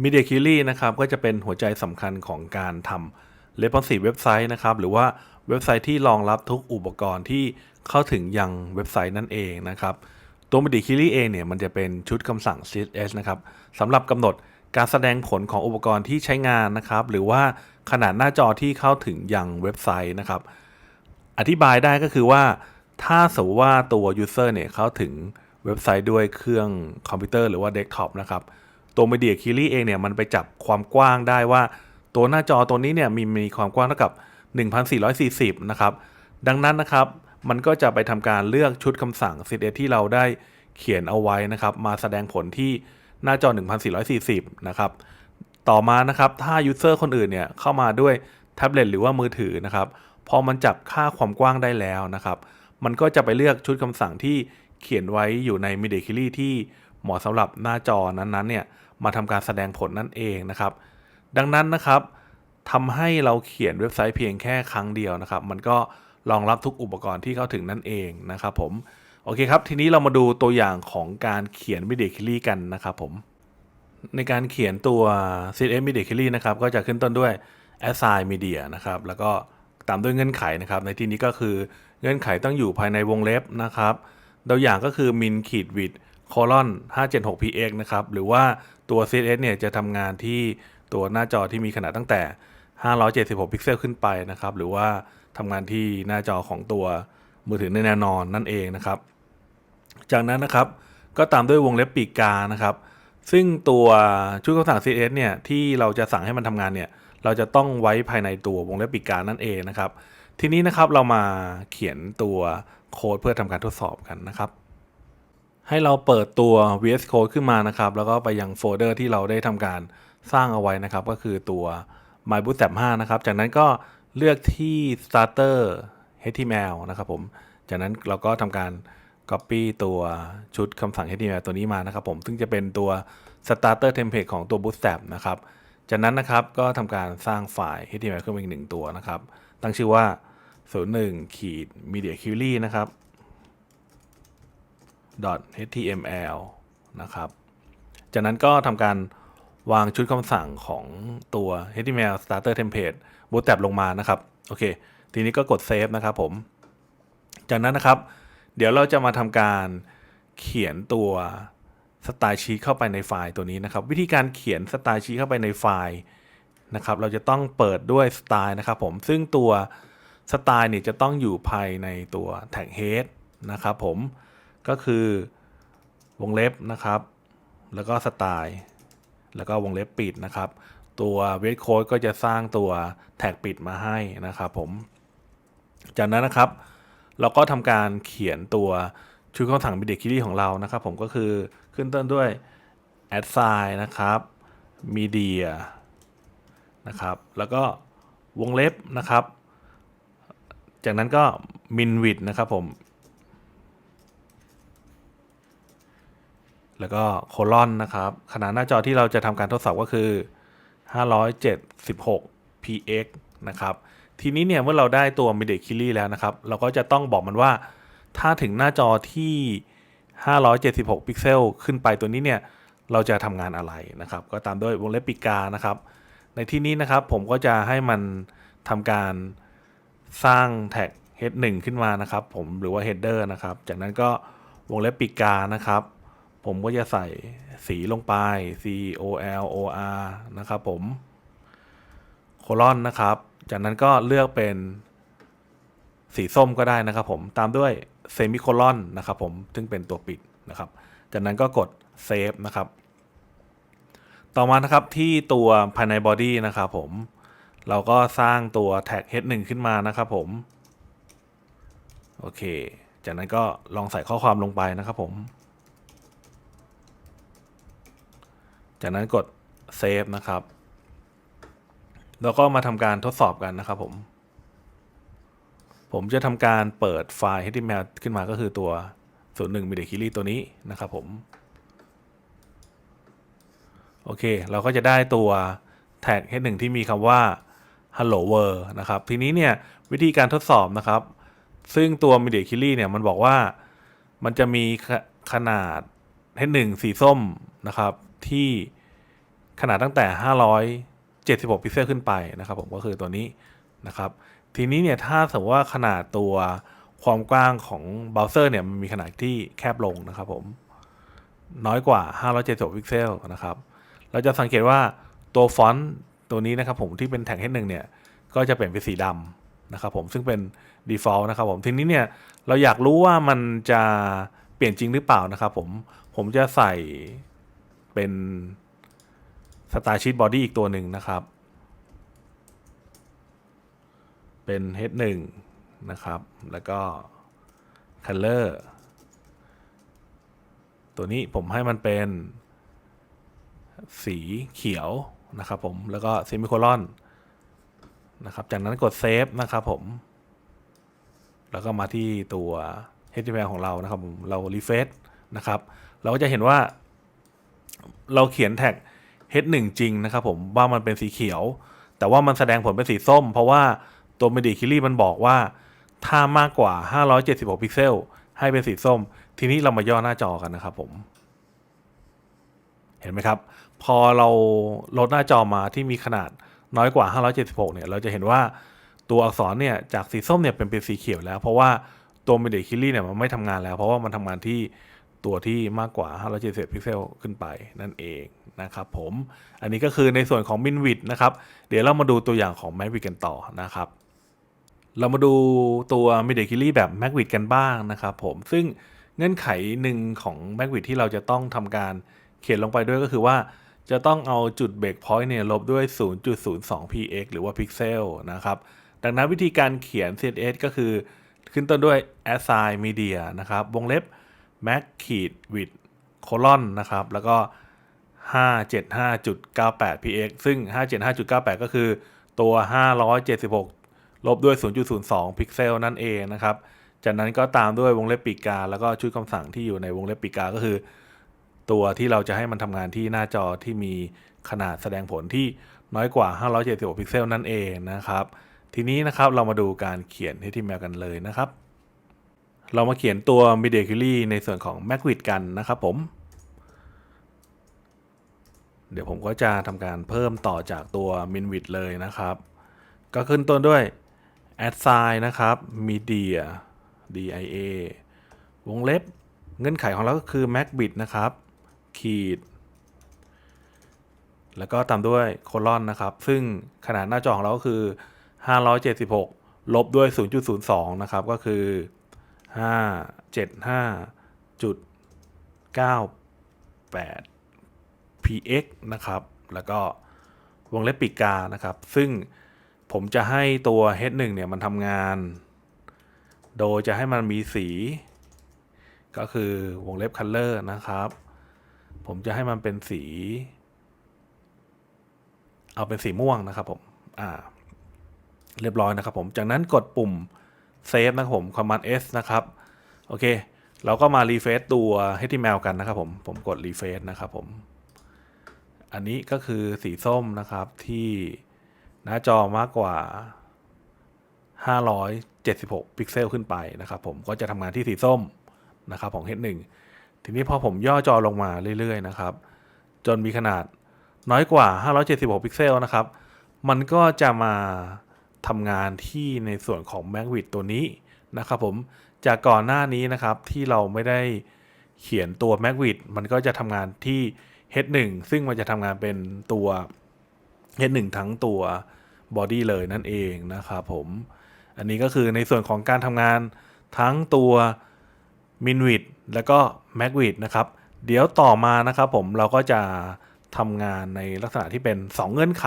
Media Query นะครับก็จะเป็นหัวใจสำคัญของการทำ responsive เว็บไซต์นะครับหรือว่าเว็บไซต์ที่รองรับทุกอุปกรณ์ที่เข้าถึงยังเว็บไซต์นั่นเองนะครับตัว Media Query เองเนี่ยมันจะเป็นชุดคำสั่ง CSS นะครับสำหรับกำหนดการแสดงผลของอุปกรณ์ที่ใช้งานนะครับหรือว่าขนาดหน้าจอที่เข้าถึงยังเว็บไซต์นะครับอธิบายได้ก็คือว่าถ้าสมมติว่าตัว user เนี่ยเข้าถึงเว็บไซต์ด้วยเครื่องคอมพิวเตอร์หรือว่าเดสก์ท็อปนะครับ ตัว Media Query เองเนี่ยมันไปจับความกว้างได้ว่า ตัวหน้าจอตัวนี้เนี่ยมีมีความกว้างเท่ากับ 1440 นะครับ ดังนั้นนะครับ มันก็จะไปทำการเลือกชุดคำสั่ง CSS ที่เราได้เขียนเอาไว้นะครับ มาแสดงผลที่หน้าจอ 1440 นะครับ ต่อมานะครับ ถ้า user คนอื่นเนี่ยเข้ามาด้วยแท็บเล็ตหรือว่ามือถือนะครับ พอมันจับค่าความกว้างได้แล้วนะครับ มันก็จะไปเลือกชุดคำสั่งที่เขียนไว้อยู่ใน Media Query ที่ เหมาะสำหรับหน้าจอนั้นๆเนี่ยมาทำการแสดงผลนั่นเองนะครับ ดังนั้นนะครับทำให้เราเขียนเว็บไซต์เพียงแค่ครั้งเดียวนะครับ มันก็รองรับทุกอุปกรณ์ที่เข้าถึงนั่นเองนะครับผมโอเคครับ ทีนี้เรามาดูตัวอย่างของการเขียน Media Query กันนะครับผม ในการเขียนตัว CSS Media Query นะครับ ก็จะขึ้นต้นด้วย assign media นะครับ แล้วก็ตามด้วยเงื่อนไขนะครับ ในที่นี้ก็คือเงื่อนไขต้องอยู่ภายในวงเล็บนะครับ ตัวอย่างก็คือ min ขีด width colon 576 px นะครับ หรือว่าตัว CSS เนี่ยจะทำงานที่ตัวหน้าจอที่มีขนาดตั้งแต่ 576 พิกเซลขึ้นไปนะครับ หรือว่าทำงานที่หน้าจอของตัวมือถือในแนวนอนนั่นเองนะครับ จากนั้นนะครับก็ตามด้วยวงเล็บปีกกานะครับ ซึ่งตัวชุดคำสั่ง CSS เนี่ยที่เราจะสั่งให้มันทำงานเนี่ยเราจะต้องไว้ภายในตัววงเล็บปีกกานั่นเองนะครับ ทีนี้นะครับเรามาเขียนตัวโค้ดเพื่อทำการทดสอบกันนะครับ ให้เราเปิดตัว VS Code ขึ้นมานะครับ แล้วก็ไปยังโฟลเดอร์ที่เราได้ทำการสร้างเอาไว้นะครับ ก็คือตัว My Bootstrap 5 นะครับ จากนั้นก็เลือกที่ Starter HTML นะครับผม จากนั้นเราก็ทำการ Copy ตัวชุดคำสั่ง HTML ตัวนี้มานะครับผม ซึ่งจะเป็นตัว Starter Template ของตัว Bootstrap นะครับ จากนั้นนะครับก็ทำการสร้างไฟล์ HTML ขึ้นมาอีกหนึ่งตัวนะครับ ตั้งชื่อว่า 01ขีด media query นะครับ .html นะครับ จากนั้นก็ทำการวางชุดคำสั่งของตัว HTML starter template bootstrap ลงมานะครับ โอเค ทีนี้ก็กด save นะครับผม จากนั้นนะครับ เดี๋ยวเราจะมาทำการเขียนตัวสไตล์ชีเข้าไปในไฟล์ตัวนี้นะครับ วิธีการเขียนสไตล์ชีเข้าไปในไฟล์นะครับ เราจะต้องเปิดด้วยสไตล์นะครับผม ซึ่งตัวสไตล์เนี่ยจะต้องอยู่ภายในตัว tag head นะครับผม ก็คือวงเล็บนะครับ แล้วก็สไตล์แล้วก็วงเล็บปิดนะครับ ตัวเวทโค้ดก็จะสร้างตัวแท็กปิดมาให้นะครับผม จากนั้นนะครับ เราก็ทำการเขียนตัวชุดคำสั่ง Media Query ของเรานะครับ ผมก็คือขึ้นต้นด้วย assign นะครับ media นะครับ แล้วก็วงเล็บนะครับ จากนั้นก็ min width นะครับผม แล้วก็โคลอนนะครับ ขนาดหน้าจอที่เราจะทำการทดสอบก็คือ 576 px นะครับ ทีนี้เนี่ยเมื่อเราได้ตัว Media Query แล้วนะครับ เราก็จะต้องบอกมันว่า ถ้าถึงหน้าจอที่ 576 พิกเซลขึ้นไปตัวนี้เนี่ย เราจะทำงานอะไรนะครับ ก็ตามด้วยวงเล็บปีกานะครับ ในที่นี้นะครับผมก็จะให้มันทำการสร้างแท็ก head 1ขึ้นมานะครับ ผมหรือว่า header นะครับ จากนั้นก็วงเล็บปีกานะครับ ผมก็จะใส่สีลงไป C O L O R นะครับผมโคลอนนะครับ จากนั้นก็เลือกเป็นสีส้มก็ได้นะครับผมตามด้วยเซมิโคลอนนะครับผมซึ่งเป็นตัวปิดนะครับ จากนั้นก็กดเซฟนะครับ ต่อมานะครับที่ตัวภายในบอดี้นะครับผมเราก็สร้างตัวแท็ก head 1ขึ้นมานะครับผม โอเค จากนั้นก็ลองใส่ข้อความลงไปนะครับผม จากนั้นกดเซฟนะครับ แล้วก็มาทำการทดสอบกันนะครับผม ผมจะทำการเปิดไฟล์ HTML ขึ้นมาก็คือตัว 01 Media Query ตัวนี้นะครับผม โอเค เราก็จะได้ตัวแท็ก H1 ที่มีคำว่า Hello World นะครับ ทีนี้เนี่ยวิธีการทดสอบนะครับ ซึ่งตัว Media Query เนี่ยมันบอกว่ามันจะมีขขนาด H1 สีส้มนะครับ ที่ขนาดตั้งแต่ 576 พิกเซลขึ้นไปนะครับผมก็คือตัวนี้นะครับ ทีนี้เนี่ยถ้าสมมติว่าขนาดตัวความกว้างของเบราว์เซอร์เนี่ยมันมีขนาดที่แคบลงนะครับผมน้อยกว่า 576 พิกเซลนะครับ เราจะสังเกตว่าตัวฟอนต์ตัวนี้นะครับผมที่เป็นแท็ก H1 เนี่ยก็จะเปลี่ยนเป็นสีดำนะครับผมซึ่งเป็น default นะครับผมทีนี้เนี่ยเราอยากรู้ว่ามันจะเปลี่ยนจริงหรือเปล่านะครับผมผมจะใส่ เป็น Star Sheet Body อีกตัวหนึ่งนะครับ เป็น H1 นะครับ แล้วก็ Color ตัวนี้ผมให้มันเป็นสีเขียวนะครับผม แล้วก็เซมิโคลอนนะครับ จากนั้นกดเซฟนะครับผม แล้วก็มาที่ตัว HTML ของเรานะครับผม เรารีเฟซนะครับ เราก็จะเห็นว่า เราเขียนแท็ก H1 จริงนะครับผมว่ามันเป็นสีเขียว แต่ว่ามันแสดงผลเป็นสีส้ม เพราะว่าตัว Media k i l i มันบอกว่า ถ้ามากกว่า 576 พิกเซล ให้เป็นสีส้ม ทีนี้เรามาย่อหน้าจอกันนะครับผม เห็นไหมครับ พอเราลดหน้าจอมาที่มีขนาดน้อยกว่า 576 เนี่ย เราจะเห็นว่าตัวอักษรเนี่ยจากสีส้มเนี่ยเป็นเป็นสีเขียวแล้ว เพราะว่าตัว Media k i l i เนี่ยมันไม่ทำงานแล้ว เพราะว่ามันทำงานที่ ตัวที่มากกว่า 577พิกเซลขึ้นไปนั่นเองนะครับผมอันนี้ก็คือในส่วนของ Min Width นะครับเดี๋ยวเรามาดูตัวอย่างของ Max Width กันต่อนะครับ เรามาดูตัว Media k i l i แบบ Max Width กันบ้างนะครับผมซึ่งเงื่อนไขหนึ่งของ Max Width ที่เราจะต้องทำการเขียนลงไปด้วยก็คือว่าจะต้องเอาจุดเบรกพอยต์เนี่ยลบด้วย 0.02 px หรือว่าพิกเซลนะครับ ดังนั้นวิธีการเขียน CSS ก็คือขึ้นต้นด้วย assign media นะครับ วงเล็บ max ขีด with colon นะครับ แล้วก็ 575.98 px ซึ่ง 575.98 ก็คือตัว 576 ลบด้วย 0.02 พิกเซลนั่นเองนะครับ จากนั้นก็ตามด้วยวงเล็บปีกา แล้วก็ชุดคำสั่งที่อยู่ในวงเล็บปีกกาก็คือ ตัวที่เราจะให้มันทำงานที่หน้าจอที่มีขนาดแสดงผลที่น้อยกว่า 576 พิกเซลนั่นเองนะครับ ทีนี้นะครับเรามาดูการเขียน HTML กันเลยนะครับ เรามาเขียนตัว Media Query ในส่วนของ m a c w i d กันนะครับผม เดี๋ยวผมก็จะทำการเพิ่มต่อจากตัว Minwidth เลยนะครับ ก็ขึ้นต้นด้วย assign นะครับ media dia วงเล็บเงื่อนไขของเราก็คือ macbit นะครับ ขีด แล้วก็ตามด้วยโคลอนนะครับ ซึ่งขนาดหน้าจอของเราก็คือ 576 ลบด้วย 0.02 นะครับ ก็คือ 575.98 px นะครับ แล้วก็วงเล็บปีกกานะครับ ซึ่งผมจะให้ตัว h1 เนี่ยมันทำงาน โดยจะให้มันมีสี ก็คือวงเล็บ color นะครับ ผมจะให้มันเป็นสี เอาเป็นสีม่วงนะครับผม อ่า เรียบร้อยนะครับผม จากนั้นกดปุ่ม save นะครับผม command s นะครับ โอเค เราก็มา refresh ตัว html กันนะครับผม ผมกด refresh นะครับผม อันนี้ก็คือสีส้มนะครับที่หน้าจอมากกว่า 576 พิกเซลขึ้นไปนะครับผม ก็จะทำงานที่สีส้มนะครับของ H1 ทีนี้พอผมย่อจอลงมาเรื่อย ๆ นะครับ จนมีขนาดน้อยกว่า 576 พิกเซลนะครับ มันก็จะมา ทำงานที่ในส่วนของ m a c w i d t ตัวนี้นะครับผมจากก่อนหน้านี้นะครับที่เราไม่ได้เขียนตัว m a c w i d t มันก็จะทำงานที่ H1 ซึ่งมันจะทำงานเป็นตัว H1 ทั้งตัว body เลยนั่นเองนะครับผม อันนี้ก็คือในส่วนของการทำงานทั้งตัว Minwid แล้วก็ Magwid นะครับ เดี๋ยวต่อมานะครับผมเราก็จะทำงานในลักษณะที่เป็น 2 เงื่อนไข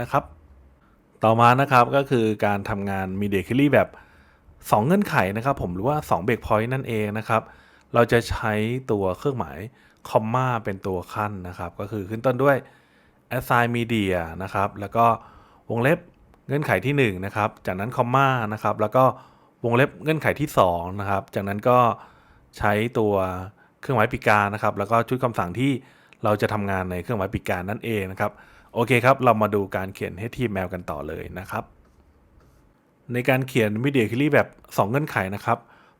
นะครับ ต่อมานะครับก็คือการทำงาน Media Query แบบ 2 เงื่อนไขนะครับ ผมหรือว่า 2 breakpoint นั่นเองนะครับ เราจะใช้ตัวเครื่องหมายคอมมาเป็นตัวขั้นนะครับ ก็คือขึ้นต้นด้วย assign media นะครับ แล้วก็วงเล็บเงื่อนไขที่ 1 นะครับ จากนั้นคอมมานะครับ แล้วก็วงเล็บเงื่อนไขที่ 2 นะครับ จากนั้นก็ใช้ตัวเครื่องหมายปีกานะครับ แล้วก็ชุดคำสั่งที่เราจะทำงานในเครื่องหมายปีกกานั่นเองนะครับ โอเคครับ เรามาดูการเขียน HTML กันต่อเลยนะครับ ในการเขียน Media Query แบบ 2 เงื่อนไขนะครับ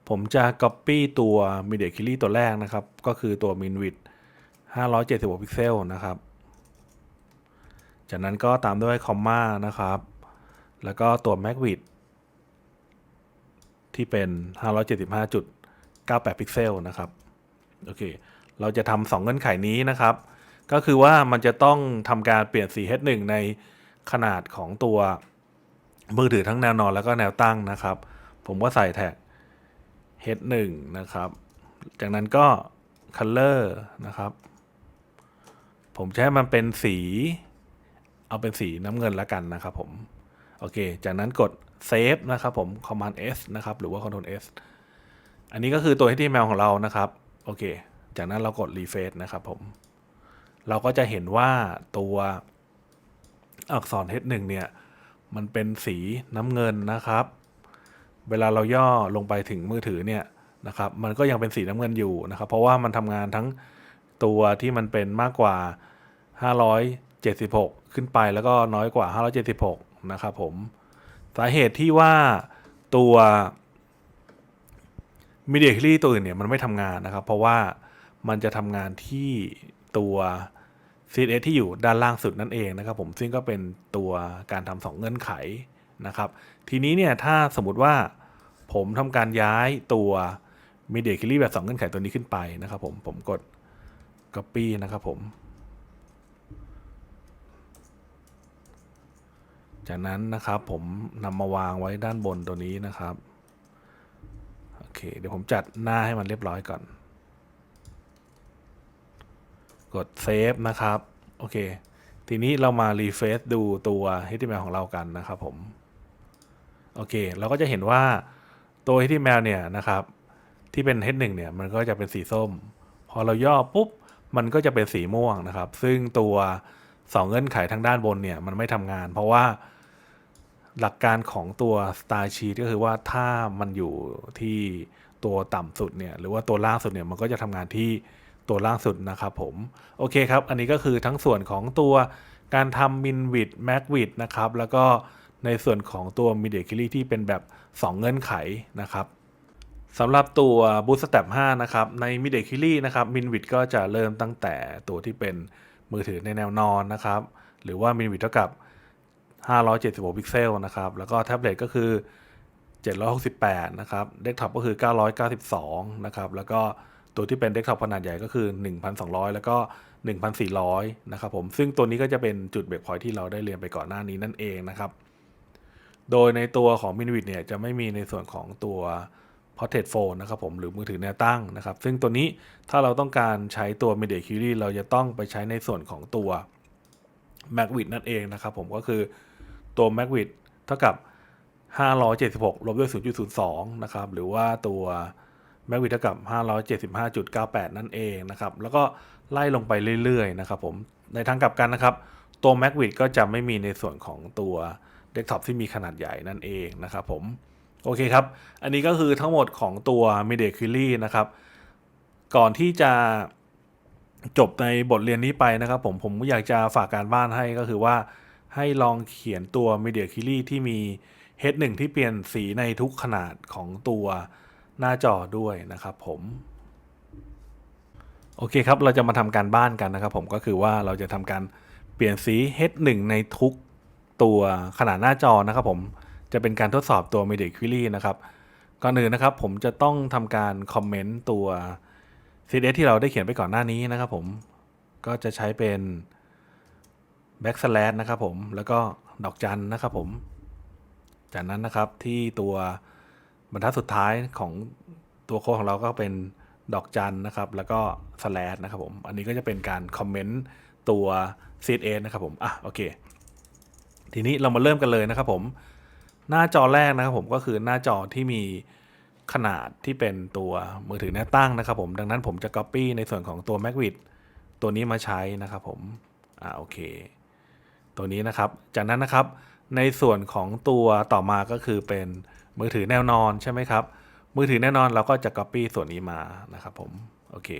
ผมจะ Copy ตัว Media Query ตัวแรกนะครับ ก็คือตัว Min Width 576 พิกเซลนะครับ จากนั้นก็ตามด้วยคอมมานะครับ แล้วก็ตัว m a c w i d ที่เป็น 575.98 พิกเซลนะครับ โอเค เราจะทำสองเงื่อนไขนี้นะครับ ก็คือว่ามันจะต้องทำการเปลี่ยนสี H1 ในขนาดของตัวมือถือทั้งแนวนอนแล้วก็แนวตั้งนะครับ ผมก็ใส่แท็ก H1 นะครับ จากนั้นก็ Color นะครับ ผมจะให้มันเป็นสี เอาเป็นสีน้ำเงินแล้วกันนะครับผม โอเค จากนั้นกด Save นะครับผม Command S นะครับ หรือว่า Ctrl S อันนี้ก็คือตัว HTML ของเรานะครับ โอเค จากนั้นเรากด Refresh นะครับผม เราก็จะเห็นว่าตัวอักษร H1 เนี่ย มันเป็นสีน้ำเงินนะครับ เวลาเราย่อลงไปถึงมือถือเนี่ยนะครับ มันก็ยังเป็นสีน้ำเงินอยู่นะครับ เพราะว่ามันทำงานทั้งตัวที่มันเป็นมากกว่า 576 ขึ้นไปแล้วก็น้อยกว่า 576 นะครับผม สาเหตุที่ว่าตัว Media Query ตัวอื่นเนี่ยมันไม่ทำงานนะครับ เพราะว่ามันจะทำงานที่ตัว CSS ที่อยู่ด้านล่างสุดนั่นเองนะครับผมซึ่งก็เป็นตัวการทำสองเงื่อนไขนะครับ ทีนี้เนี่ยถ้าสมมติว่าผมทำการย้ายตัว Media Query แบบ 2 เงื่อนไขตัวนี้ขึ้นไปนะครับผมผมกด Copy นะครับผม จากนั้นนะครับผมนำมาวางไว้ด้านบนตัวนี้นะครับ โอเค เดี๋ยวผมจัดหน้าให้มันเรียบร้อยก่อน กดเซฟนะครับ โอเค ทีนี้เรามารีเฟซดูตัว HTML ของเรากันนะครับผม โอเค เราก็จะเห็นว่าตัว HTML เนี่ยนะครับ ที่เป็น H1 เนี่ย มันก็จะเป็นสีส้ม พอเราย่อปุ๊บ มันก็จะเป็นสีม่วงนะครับ ซึ่งตัวสองเงื่อนไขทางด้านบนเนี่ย มันไม่ทำงาน เพราะว่าหลักการของตัว Style Sheet ก็คือว่าถ้ามันอยู่ที่ตัวต่ำสุดเนี่ย หรือว่าตัวล่างสุดเนี่ย มันก็จะทำงานที่ ตัวล่างสุดนะครับผม โอเคครับ อันนี้ก็คือทั้งส่วนของตัวการทำ min width max width นะครับ แล้วก็ในส่วนของตัว media query ที่เป็นแบบ 2 เงื่อนไขนะครับสำหรับตัว Bootstrap 5นะครับ ใน Media Query นะครับ min width ก็จะเริ่มตั้งแต่ตัวที่เป็นมือถือในแนวนอนนะครับ หรือว่า min width เท่ากับ 576 พิกเซลนะครับ แล้วก็แท็บเล็ตก็คือ 768 นะครับเดสก์ท็อปก็คือ 992 นะครับ แล้วก็ ตัวที่เป็นเดสก์ท็อปขนาดใหญ่ก็คือ 1,200 แล้วก็ 1,400 นะครับผม ซึ่งตัวนี้ก็จะเป็นจุดเบรกพอยที่เราได้เรียนไปก่อนหน้านี้นั่นเองนะครับ โดยในตัวของ m i n w i t เนี่ยจะไม่มีในส่วนของตัว Portrait Phone นะครับผมหรือมือถือแนวตั้งนะครับ ซึ่งตัวนี้ถ้าเราต้องการใช้ตัว Media Query เราจะต้องไปใช้ในส่วนของตัว m a c w i d นั่นเองนะครับผมก็คือตัว m a c w i d เท่ากับ 576ลบด้วย0.02 นะครับหรือว่าตัว m a c w i d เท่ากับ 575.98 นั่นเองนะครับแล้วก็ไล่ลงไปเรื่อยๆนะครับผมในทางกลับกันนะครับ ตัว m a c w i d ก็จะไม่มีในส่วนของตัวเดสก์ท็อปที่มีขนาดใหญ่นั่นเองนะครับผมโอเคครับ อันนี้ก็คือทั้งหมดของตัว Media Query นะครับ ก่อนที่จะจบในบทเรียนนี้ไปนะครับผมผมอยากจะฝากการบ้านให้ก็คือว่าให้ลองเขียนตัว Media Query ที่มี H1 ที่เปลี่ยนสีในทุกขนาดของตัว หน้าจอด้วยนะครับผมโอเคครับ เราจะมาทำการบ้านกันนะครับผมก็คือว่าเราจะทำการเปลี่ยนสี H1 ในทุกตัวขนาดหน้าจอนะครับผมจะเป็นการทดสอบตัว Media Query นะครับก่อนอื่นนะครับผมจะต้องทำการคอมเมนต์ตัว CSS ที่เราได้เขียนไปก่อนหน้านี้นะครับผมก็จะใช้เป็น backslash นะครับผมแล้วก็ดอกจันนะครับผม จากนั้นนะครับที่ตัว บรรทัดสุดท้ายของตัวโค้ดของเราก็เป็นดอกจันนะครับ แล้วก็ slash นะครับผม อันนี้ก็จะเป็นการคอมเมนต์ตัว CSS นะครับผม อะ โอเค ทีนี้เรามาเริ่มกันเลยนะครับผม หน้าจอแรกนะครับผมก็คือหน้าจอที่มีขนาดที่เป็นตัวมือถือแนวตั้งนะครับผม ดังนั้นผมจะ Copy ในส่วนของตัว Mac w i d ตัวนี้มาใช้นะครับผม อ่าโอเค ตัวนี้นะครับ จากนั้นนะครับในส่วนของตัวต่อมาก็คือเป็น มือถือแนวนอนใช่ไหมครับ มือถือแน่นอนเราก็จะ Copy ส่วนนี้มานะครับผม โอเค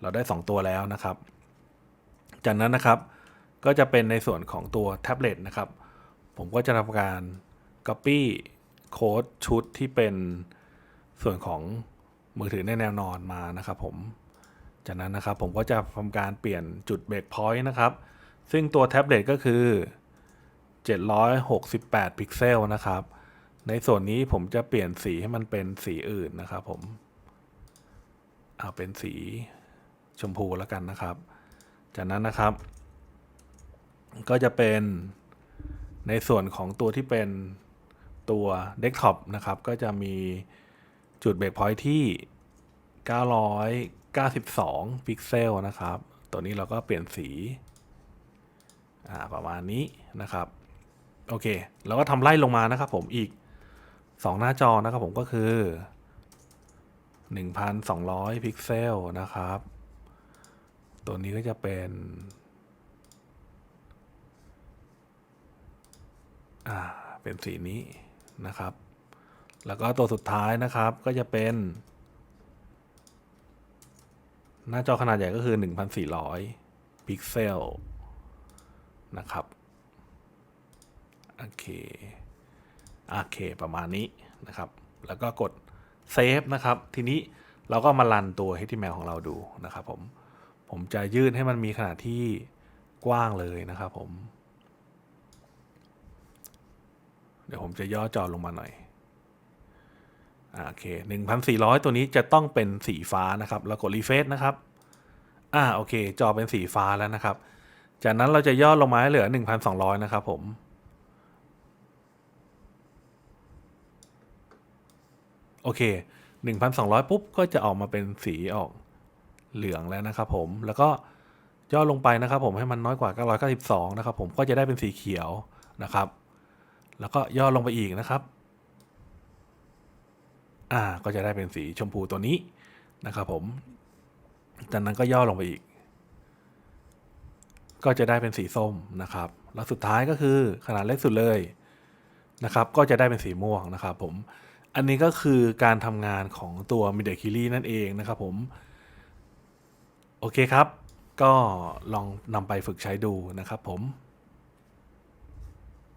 เราได้ 2 ตัวแล้วนะครับ จากนั้นนะครับ ก็จะเป็นในส่วนของตัวแท็บเล็ตนะครับ ผมก็จะทำการ Copy โค้ดชุดที่เป็นส่วนของมือถือในแนวนอนมานะครับผม จากนั้นนะครับผมก็จะทำการเปลี่ยนจุดเบรกพอยต์นะครับ ซึ่งตัวแท็บเล็ตก็คือ 768 พิกเซลนะครับ ในส่วนนี้ผมจะเปลี่ยนสีให้มันเป็นสีอื่นนะครับ ผม เอาเป็นสีชมพูแล้วกันนะครับ จากนั้นนะครับ ก็จะเป็นในส่วนของตัวที่เป็นตัวเดสก์ท็อปนะครับ ก็จะมีจุดเบรกพอยท์ที่ 992 พิกเซลนะครับ ตัวนี้เราก็เปลี่ยนสีประมาณนี้นะครับ โอเคแล้วก็ทำไล่ลงมานะครับผมอีก 2หน้าจอนะครับผมก็คือ 1,200 พิกเซลนะครับ ตัวนี้ก็จะเป็นอ่าเป็นสีนี้นะครับ แล้วก็ตัวสุดท้ายนะครับก็จะเป็น หน้าจอขนาดใหญ่ก็คือ 1,400 พิกเซลนะครับ โอเค โอเคประมาณนี้นะครับ แล้วก็กดเซฟนะครับ ทีนี้เราก็มารันตัว HTML ของเราดูนะครับผม ผมจะยืดให้มันมีขนาดที่กว้างเลยนะครับผม เดี๋ยวผมจะย่อจอลงมาหน่อยโอเคหนึ่งพันสี่ร้อยตัวนี้จะต้องเป็นสีฟ้านะครับ แล้วกดรีเฟซนะครับ อ่าโอเค จอเป็นสีฟ้าแล้วนะครับ จากนั้นเราจะย่อลงมาให้เหลือหนึ่งพันสองร้อยนะครับผม โอเคหนึ่งพันสองร้อยปุ๊บ ก็จะออกมาเป็นสีออกเหลืองแล้วนะครับผม แล้วก็ย่อลงไปนะครับผมให้มันน้อยกว่า 992 นะครับผมก็จะได้เป็นสีเขียวนะครับ แล้วก็ย่อลงไปอีกนะครับ อ่า ก็จะได้เป็นสีชมพูตัวนี้นะครับผม จากนั้นก็ย่อลงไปอีก ก็จะได้เป็นสีส้มนะครับ แล้วสุดท้ายก็คือขนาดเล็กสุดเลยนะครับ ก็จะได้เป็นสีม่วงนะครับผม อันนี้ก็คือการทำงานของตัว Media k i r i นั่นเองนะครับผม โอเคครับ ก็ลองนำไปฝึกใช้ดูนะครับผม